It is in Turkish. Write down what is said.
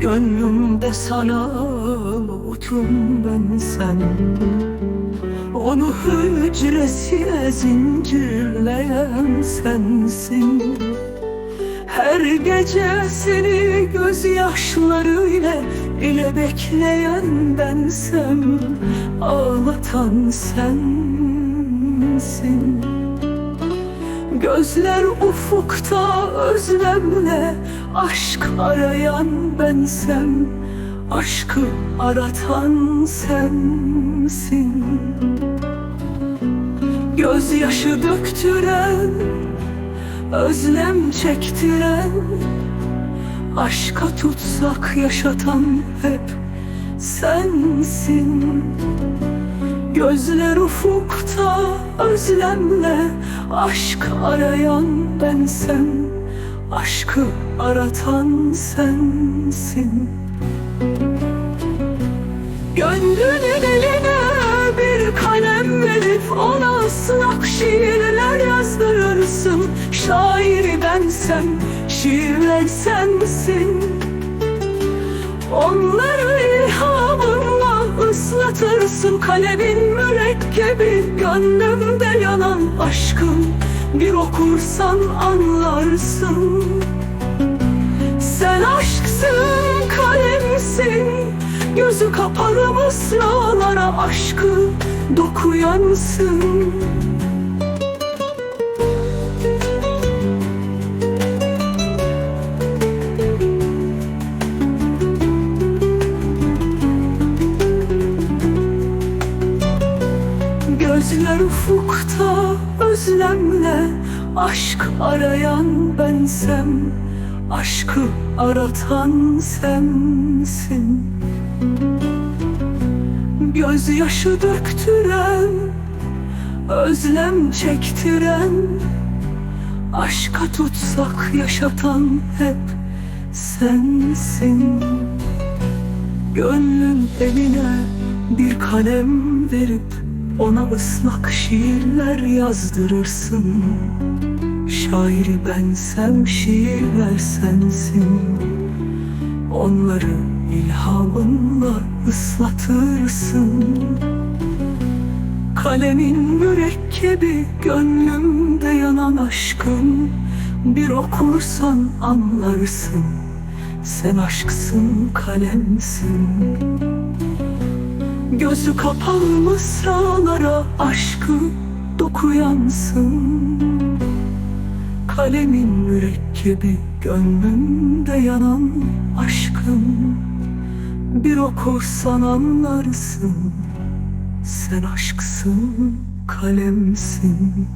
Gönlümde sana utum ben sen. Onu hücresine zincirleyen sensin. Her gece seni gözyaşlarıyla ile bekleyen bensem Ağlatan sensin Gözler ufukta özlemle aşk arayan bensem Aşkı aratan sensin. Gözyaşı döktüren, özlem çektiren Aşka tutsak yaşatan hep sensin Gözler ufukta özlemle aşk arayan bensem Aşkı aratan sensin. Gönlünün eline bir kalem verip ona ıslak şiirler yazdırırsın. Şairi bensem, şiirler sensin. Onları ıslatırsın Kalemin mürekkebi gönlümde yanan aşkım. Bir okursan anlarsın. Sen aşksın kalemsin. Gözü kapalı mısralara aşkı dokuyansın Gözler ufukta özlemle aşk arayan bensem Aşkı aratan sensin. Gözyaşı döktüren, özlem çektiren Aşka tutsak yaşatan hep sensin. Gönlün eline bir kalem verip ona ıslak şiirler yazdırırsın. Şairi bensem şiirler sensin. Onları ilhamınla ıslatırsın. Kalemin mürekkebi gönlümde yanan aşkım Bir okursan anlarsın. Sen aşksın kalemsin Gözü kapalı mısralara aşkı dokuyansın. Kalemin mürekkebi gönlümde yanan aşkım. Bir okursan anlarsın Sen aşksın kalemsin